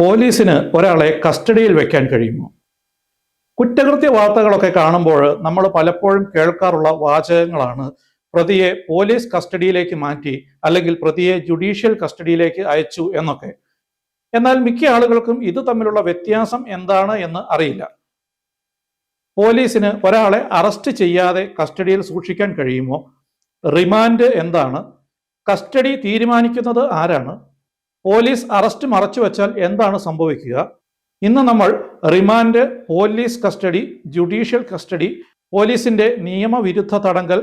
പോലീസിന് ഒരാളെ കസ്റ്റഡിയിൽ വെക്കാൻ കഴിയുമോ? കുറ്റകൃത്യ വാർത്തകളൊക്കെ കാണുമ്പോൾ നമ്മൾ പലപ്പോഴും കേൾക്കാറുള്ള വാചകങ്ങളാണ് പ്രതിയെ പോലീസ് കസ്റ്റഡിയിലേക്ക് മാറ്റി അല്ലെങ്കിൽ പ്രതിയെ ജുഡീഷ്യൽ കസ്റ്റഡിയിലേക്ക് അയച്ചു എന്നൊക്കെ. എന്നാൽ മിക്ക ആളുകൾക്കും ഇത് തമ്മിലുള്ള വ്യത്യാസം എന്താണ് എന്ന് അറിയില്ല. പോലീസിന് ഒരാളെ അറസ്റ്റ് ചെയ്യാതെ കസ്റ്റഡിയിൽ സൂക്ഷിക്കാൻ കഴിയുമോ? റിമാൻഡ് എന്താണ്? കസ്റ്റഡി തീരുമാനിക്കുന്നത് ആരാണ്? പോലീസ് അറസ്റ്റ് മറച്ചു വെച്ചാൽ എന്താണ് സംഭവിക്കുക? ഇന്ന് നമ്മൾ remand police custody judicial custody പോലീസിന്റെ നിയമവിരുദ്ധ തടങ്കൽ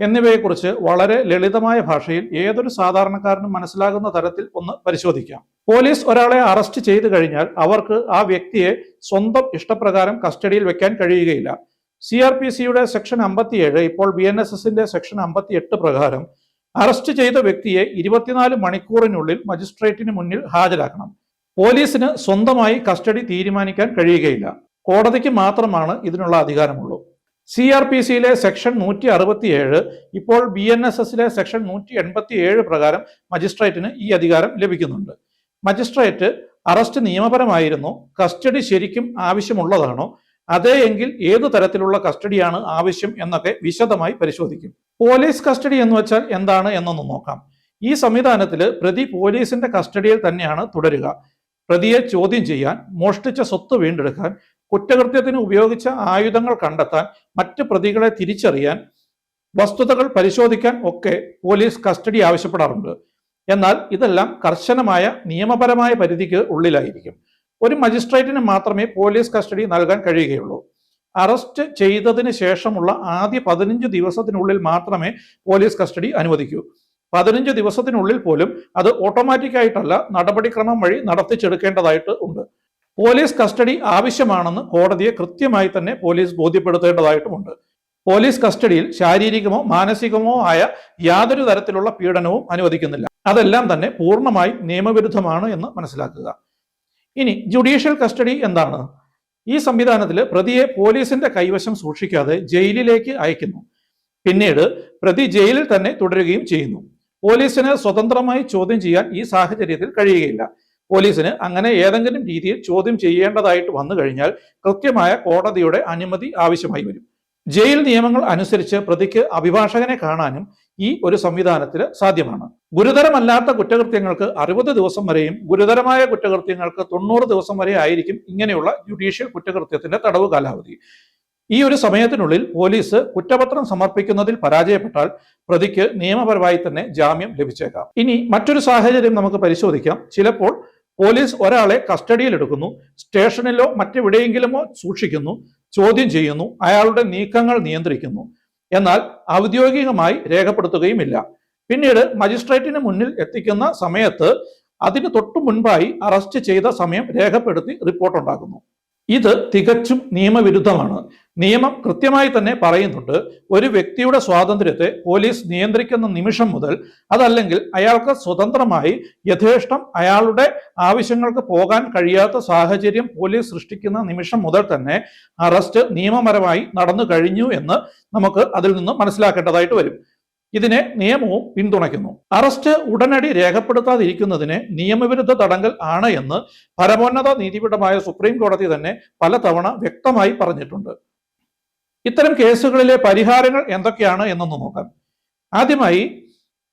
എന്നിവയെക്കുറിച്ച് വളരെ ലളിതമായ ഭാഷയിൽ ഏതൊരു സാധാരണക്കാരനും മനസ്സിലാകുന്ന തരത്തിൽ ഒന്ന് പരിശോധിക്കാം. പോലീസ് ഒരാളെ അറസ്റ്റ് ചെയ്തു കഴിഞ്ഞാൽ അവർക്ക് ആ വ്യക്തിയെ സ്വന്തം ഇഷ്ടപ്രകാരം കസ്റ്റഡിയിൽ വെക്കാൻ കഴിയുകയില്ല. സി ആർ പി സിയുടെ സെക്ഷൻ അമ്പത്തിയേഴ് ഇപ്പോൾ ബി എൻ എസ് എസിന്റെ സെക്ഷൻ അമ്പത്തി എട്ട് പ്രകാരം അറസ്റ്റ് ചെയ്ത വ്യക്തിയെ ഇരുപത്തിനാല് മണിക്കൂറിനുള്ളിൽ മജിസ്ട്രേറ്റിന് മുന്നിൽ ഹാജരാക്കണം. പോലീസിന് സ്വന്തമായി കസ്റ്റഡി തീരുമാനിക്കാൻ കഴിയുകയില്ല. കോടതിക്ക് മാത്രമാണ് ഇതിനുള്ള അധികാരമുള്ളൂ. സി ആർ പി സിയിലെ സെക്ഷൻ നൂറ്റി അറുപത്തിയേഴ് ഇപ്പോൾ ബി എൻ എസ് എസിലെ സെക്ഷൻ നൂറ്റി എൺപത്തി ഏഴ് പ്രകാരം മജിസ്ട്രേറ്റിന് ഈ അധികാരം ലഭിക്കുന്നുണ്ട്. മജിസ്ട്രേറ്റ് അറസ്റ്റ് നിയമപരമായിരുന്നു കസ്റ്റഡി ശരിക്കും ആവശ്യമുള്ളതാണോ അതേ എങ്കിൽ ഏതു തരത്തിലുള്ള കസ്റ്റഡിയാണ് ആവശ്യം എന്നൊക്കെ വിശദമായി പരിശോധിക്കും. പോലീസ് കസ്റ്റഡി എന്ന് വെച്ചാൽ എന്താണ് എന്നൊന്ന് നോക്കാം. ഈ സംവിധാനത്തിൽ പ്രതി പോലീസിന്റെ കസ്റ്റഡിയിൽ തന്നെയാണ് തുടരുക. പ്രതിയെ ചോദ്യം ചെയ്യാൻ മോഷ്ടിച്ച സ്വത്ത് വീണ്ടെടുക്കാൻ കുറ്റകൃത്യത്തിന് ഉപയോഗിച്ച ആയുധങ്ങൾ കണ്ടെത്താൻ മറ്റ് പ്രതികളെ തിരിച്ചറിയാൻ വസ്തുതകൾ പരിശോധിക്കാൻ ഒക്കെ പോലീസ് കസ്റ്റഡി ആവശ്യപ്പെടാറുണ്ട്. എന്നാൽ ഇതെല്ലാം കർശനമായ നിയമപരമായ പരിധിക്ക് ഉള്ളിലായിരിക്കും. ഒരു മജിസ്ട്രേറ്റിന് മാത്രമേ പോലീസ് കസ്റ്റഡി നൽകാൻ കഴിയുകയുള്ളൂ. അറസ്റ്റ് ചെയ്തതിന് ശേഷമുള്ള ആദ്യ പതിനഞ്ച് ദിവസത്തിനുള്ളിൽ മാത്രമേ പോലീസ് കസ്റ്റഡി അനുവദിക്കൂ. പതിനഞ്ച് ദിവസത്തിനുള്ളിൽ പോലും അത് ഓട്ടോമാറ്റിക് ആയിട്ടല്ല നടപടിക്രമം വഴി നടത്തിച്ചെടുക്കേണ്ടതായിട്ട് ഉണ്ട്. പോലീസ് കസ്റ്റഡി ആവശ്യമാണെന്ന് കോടതിയെ കൃത്യമായി തന്നെ പോലീസ് ബോധ്യപ്പെടുത്തേണ്ടതായിട്ടുമുണ്ട് പോലീസ് കസ്റ്റഡിയിൽ ശാരീരികമോ മാനസികമോ ആയ യാതൊരു തരത്തിലുള്ള പീഡനവും അനുവദിക്കുന്നില്ല. അതെല്ലാം തന്നെ പൂർണമായി നിയമവിരുദ്ധമാണ് എന്ന് മനസ്സിലാക്കുക. ഇനി ജുഡീഷ്യൽ കസ്റ്റഡി എന്താണ്? ഈ സംവിധാനത്തിൽ പ്രതിയെ പോലീസിന്റെ കൈവശം സൂക്ഷിക്കാതെ ജയിലിലേക്ക് അയക്കുന്നു. പിന്നീട് പ്രതി ജയിലിൽ തന്നെ തുടരുകയും ചെയ്യുന്നു. പോലീസിന് സ്വതന്ത്രമായി ചോദ്യം ചെയ്യാൻ ഈ സാഹചര്യത്തിൽ കഴിയുകയില്ല. പോലീസിന് അങ്ങനെ ഏതെങ്കിലും രീതിയിൽ ചോദ്യം ചെയ്യേണ്ടതായിട്ട് വന്നു കഴിഞ്ഞാൽ കൃത്യമായ കോടതിയുടെ അനുമതി ആവശ്യമായി വരും. ജയിൽ നിയമങ്ങൾ അനുസരിച്ച് പ്രതിക്ക് അഭിഭാഷകനെ കാണാനും ഈ ഒരു സംവിധാനത്തിൽ സാധ്യമാണ്. ഗുരുതരമല്ലാത്ത കുറ്റകൃത്യങ്ങൾക്ക് അറുപത് ദിവസം വരെയും ഗുരുതരമായ കുറ്റകൃത്യങ്ങൾക്ക് തൊണ്ണൂറ് ദിവസം വരെ ആയിരിക്കും ഇങ്ങനെയുള്ള ജുഡീഷ്യൽ കുറ്റകൃത്യത്തിന്റെ തടവ് കാലാവധി. ഈ ഒരു സമയത്തിനുള്ളിൽ പോലീസ് കുറ്റപത്രം സമർപ്പിക്കുന്നതിൽ പരാജയപ്പെട്ടാൽ പ്രതിക്ക് നിയമപരമായി തന്നെ ജാമ്യം ലഭിച്ചേക്കാം. ഇനി മറ്റൊരു സാഹചര്യം നമുക്ക് പരിശോധിക്കാം. ചിലപ്പോൾ പോലീസ് ഒരാളെ കസ്റ്റഡിയിൽ എടുക്കുന്നു സ്റ്റേഷനിലോ മറ്റെവിടെയെങ്കിലുമോ സൂക്ഷിക്കുന്നു ചോദ്യം ചെയ്യുന്നു അയാളുടെ നീക്കങ്ങൾ നിയന്ത്രിക്കുന്നു. എന്നാൽ ഔദ്യോഗികമായി രേഖപ്പെടുത്തുകയുമില്ല. പിന്നീട് മജിസ്ട്രേറ്റിന് മുന്നിൽ എത്തിക്കുന്ന സമയത്ത് അതിന് തൊട്ടു മുൻപായി അറസ്റ്റ് ചെയ്ത സമയം രേഖപ്പെടുത്തി റിപ്പോർട്ട് ഉണ്ടാക്കുന്നു ഇത് തികച്ചും നിയമവിരുദ്ധമാണ്. നിയമം കൃത്യമായി തന്നെ പറയുന്നുണ്ട്. ഒരു വ്യക്തിയുടെ സ്വാതന്ത്ര്യത്തെ പോലീസ് നിയന്ത്രിക്കുന്ന നിമിഷം മുതൽ അതല്ലെങ്കിൽ അയാൾക്ക് സ്വതന്ത്രമായി യഥേഷ്ടം അയാളുടെ ആവശ്യങ്ങൾക്ക് പോകാൻ കഴിയാത്ത സാഹചര്യം പോലീസ് സൃഷ്ടിക്കുന്ന നിമിഷം മുതൽ തന്നെ അറസ്റ്റ് നിയമപരമായി നടന്നു കഴിഞ്ഞു എന്ന് നമുക്ക് അതിൽ നിന്ന് മനസ്സിലാക്കേണ്ടതായിട്ട് വരും. ഇതിനെ നിയമവും പിന്തുണയ്ക്കുന്നു. അറസ്റ്റ് ഉടനടി രേഖപ്പെടുത്താതിരിക്കുന്നതിന് നിയമവിരുദ്ധ തടങ്കൽ ആണ് എന്ന് പരമോന്നത നീതിപീഠമായ സുപ്രീം കോടതി തന്നെ പലതവണ വ്യക്തമായി പറഞ്ഞിട്ടുണ്ട്. ഇത്തരം കേസുകളിലെ പരിഹാരങ്ങൾ എന്തൊക്കെയാണ് എന്നൊന്ന് നോക്കാം. ആദ്യമായി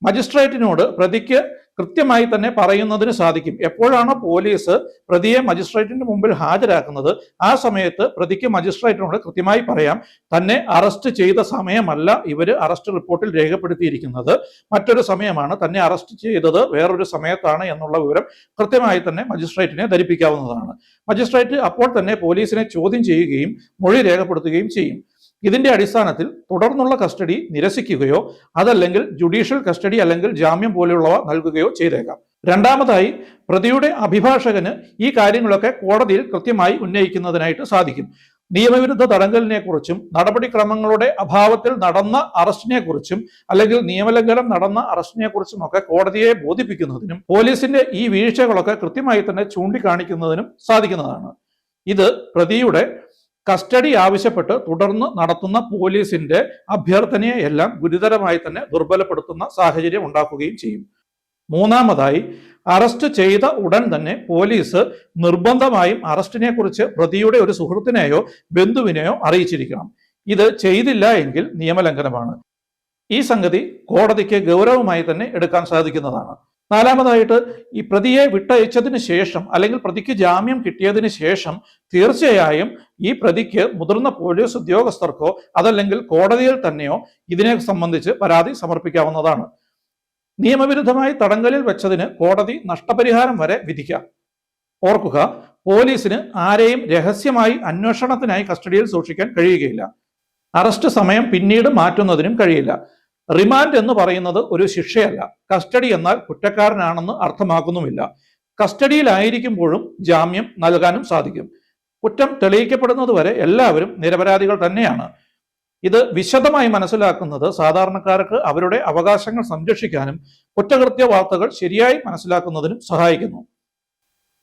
മജിസ്ട്രേറ്റിനോട് പ്രതിക്ക് കൃത്യമായി തന്നെ പറയുന്നതിന് സാധിക്കും. എപ്പോഴാണോ പോലീസ് പ്രതിയെ മജിസ്ട്രേറ്റിന്റെ മുമ്പിൽ ഹാജരാക്കുന്നത് ആ സമയത്ത് പ്രതിക്ക് മജിസ്ട്രേറ്റിനോട് കൃത്യമായി പറയാം തന്നെ അറസ്റ്റ് ചെയ്ത സമയമല്ല ഇവർ അറസ്റ്റ് റിപ്പോർട്ടിൽ രേഖപ്പെടുത്തിയിരിക്കുന്നത്. മറ്റൊരു സമയമാണ് തന്നെ അറസ്റ്റ് ചെയ്തത് വേറൊരു സമയത്താണ് എന്നുള്ള വിവരം കൃത്യമായി തന്നെ മജിസ്ട്രേറ്റിനെ ധരിപ്പിക്കാവുന്നതാണ്. മജിസ്ട്രേറ്റ് അപ്പോൾ തന്നെ പോലീസിനെ ചോദ്യം ചെയ്യുകയും മൊഴി രേഖപ്പെടുത്തുകയും ചെയ്യും. ഇതിന്റെ അടിസ്ഥാനത്തിൽ തുടർന്നുള്ള കസ്റ്റഡി നിരസിക്കുകയോ അതല്ലെങ്കിൽ ജുഡീഷ്യൽ കസ്റ്റഡി അല്ലെങ്കിൽ ജാമ്യം പോലെയുള്ളവ നൽകുകയോ ചെയ്തേക്കാം. രണ്ടാമതായി പ്രതിയുടെ അഭിഭാഷകന് ഈ കാര്യങ്ങളൊക്കെ കോടതിയിൽ കൃത്യമായി ഉന്നയിക്കുന്നതിനായിട്ട് സാധിക്കും. നിയമവിരുദ്ധ തടങ്കലിനെക്കുറിച്ചും നടപടിക്രമങ്ങളുടെ അഭാവത്തിൽ നടന്ന അറസ്റ്റിനെക്കുറിച്ചും അല്ലെങ്കിൽ നിയമലംഘനം നടന്ന അറസ്റ്റിനെ കുറിച്ചും ഒക്കെ കോടതിയെ ബോധിപ്പിക്കുന്നതിനും പോലീസിന്റെ ഈ വീഴ്ചകളൊക്കെ കൃത്യമായി തന്നെ ചൂണ്ടിക്കാണിക്കുന്നതിനും സാധിക്കുന്നതാണ്. ഇത് പ്രതിയുടെ കസ്റ്റഡി ആവശ്യപ്പെട്ട് തുടർന്ന് നടത്തുന്ന പോലീസിന്റെ അഭ്യർത്ഥനയെ എല്ലാം ഗുരുതരമായി തന്നെ ദുർബലപ്പെടുത്തുന്ന സാഹചര്യം ഉണ്ടാക്കുകയും ചെയ്യും. മൂന്നാമതായി അറസ്റ്റ് ചെയ്ത ഉടൻ തന്നെ പോലീസ് നിർബന്ധമായും അറസ്റ്റിനെ കുറിച്ച് പ്രതിയുടെ ഒരു സുഹൃത്തിനെയോ ബന്ധുവിനെയോ അറിയിച്ചിരിക്കണം. ഇത് ചെയ്തില്ല എങ്കിൽ നിയമലംഘനമാണ്. ഈ സംഗതി കോടതിക്ക് ഗൗരവമായി തന്നെ എടുക്കാൻ സാധിക്കുന്നതാണ്. നാലാമതായിട്ട് ഈ പ്രതിയെ വിട്ടയച്ചതിന് ശേഷം അല്ലെങ്കിൽ പ്രതിക്ക് ജാമ്യം കിട്ടിയതിന് ശേഷം തീർച്ചയായും ഈ പ്രതിക്ക് മുതിർന്ന പോലീസ് ഉദ്യോഗസ്ഥർക്കോ അതല്ലെങ്കിൽ കോടതിയിൽ തന്നെയോ ഇതിനെ സംബന്ധിച്ച് പരാതി സമർപ്പിക്കാവുന്നതാണ്. നിയമവിരുദ്ധമായി തടങ്കലിൽ വെച്ചതിന് കോടതി നഷ്ടപരിഹാരം വരെ വിധിക്കാം. ഓർക്കുക പോലീസിന് ആരെയും രഹസ്യമായി അന്വേഷണത്തിനായി കസ്റ്റഡിയിൽ സൂക്ഷിക്കാൻ കഴിയുകയില്ല. അറസ്റ്റ് സമയം പിന്നീട് മാറ്റുന്നതിനും കഴിയില്ല. റിമാൻഡ് എന്ന് പറയുന്നത് ഒരു ശിക്ഷയല്ല. കസ്റ്റഡി എന്നാൽ കുറ്റക്കാരനാണെന്ന് അർത്ഥമാക്കുന്നുമില്ല. കസ്റ്റഡിയിലായിരിക്കുമ്പോഴും ജാമ്യം നൽകാനും സാധിക്കും. കുറ്റം തെളിയിക്കപ്പെടുന്നത് വരെ എല്ലാവരും നിരപരാധികൾ തന്നെയാണ്. ഇത് വിശദമായി മനസ്സിലാക്കുന്നത് സാധാരണക്കാർക്ക് അവരുടെ അവകാശങ്ങൾ സംരക്ഷിക്കാനും കുറ്റകൃത്യ വാർത്തകൾ ശരിയായി മനസ്സിലാക്കുന്നതിനും സഹായിക്കുന്നു.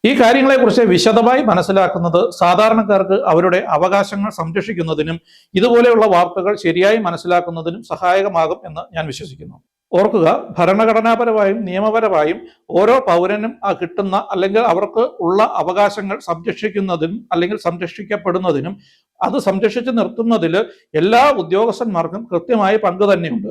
ഈ കാര്യങ്ങളെക്കുറിച്ച് വിശദമായി മനസ്സിലാക്കുന്നത് സാധാരണക്കാർക്ക് അവരുടെ അവകാശങ്ങൾ സംരക്ഷിക്കുന്നതിനും ഇതുപോലെയുള്ള വാർത്തകൾ ശരിയായി മനസ്സിലാക്കുന്നതിനും സഹായകമാകും എന്ന് ഞാൻ വിശ്വസിക്കുന്നു. ഓർക്കുക ഭരണഘടനാപരമായും നിയമപരമായും ഓരോ പൗരനും ആ കിട്ടുന്ന അല്ലെങ്കിൽ അവർക്ക് ഉള്ള അവകാശങ്ങൾ സംരക്ഷിക്കുന്നതിനും അല്ലെങ്കിൽ സംരക്ഷിക്കപ്പെടുന്നതിനും അത് സംരക്ഷിച്ചു നിർത്തുന്നതിൽ എല്ലാ ഉദ്യോഗസ്ഥന്മാർക്കും കൃത്യമായ പങ്ക് തന്നെയുണ്ട്.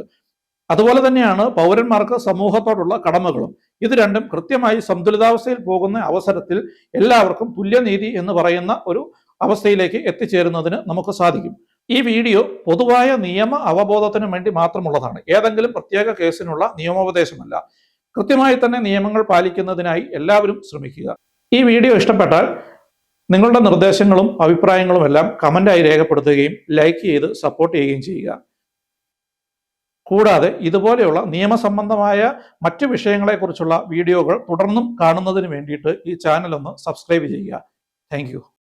അതുപോലെ തന്നെയാണ് പൗരന്മാർക്ക് സമൂഹത്തോടുള്ള കടമകളും. ഇത് രണ്ടും കൃത്യമായി സന്തുലിതാവസ്ഥയിൽ പോകുന്ന അവസരത്തിൽ എല്ലാവർക്കും തുല്യനീതി എന്ന് പറയുന്ന ഒരു അവസ്ഥയിലേക്ക് എത്തിച്ചേരുന്നതിന് നമുക്ക് സാധിക്കും. ഈ വീഡിയോ പൊതുവായ നിയമ അവബോധത്തിന് വേണ്ടി മാത്രമുള്ളതാണ്. ഏതെങ്കിലും പ്രത്യേക കേസിനുള്ള നിയമോപദേശമല്ല. കൃത്യമായി തന്നെ നിയമങ്ങൾ പാലിക്കുന്നതിനായി എല്ലാവരും ശ്രമിക്കുക. ഈ വീഡിയോ ഇഷ്ടപ്പെട്ടാൽ നിങ്ങളുടെ നിർദ്ദേശങ്ങളും അഭിപ്രായങ്ങളും എല്ലാം കമന്റായി രേഖപ്പെടുത്തുകയും ലൈക്ക് ചെയ്ത് സപ്പോർട്ട് ചെയ്യുകയും ചെയ്യുക. കൂടാതെ ഇതുപോലെയുള്ള നിയമസംബന്ധമായ മറ്റു വിഷയങ്ങളെക്കുറിച്ചുള്ള വീഡിയോകൾ തുടർന്നും കാണുന്നതിന് വേണ്ടിയിട്ട് ഈ ചാനൽ ഒന്ന് സബ്സ്ക്രൈബ് ചെയ്യുക താങ്ക്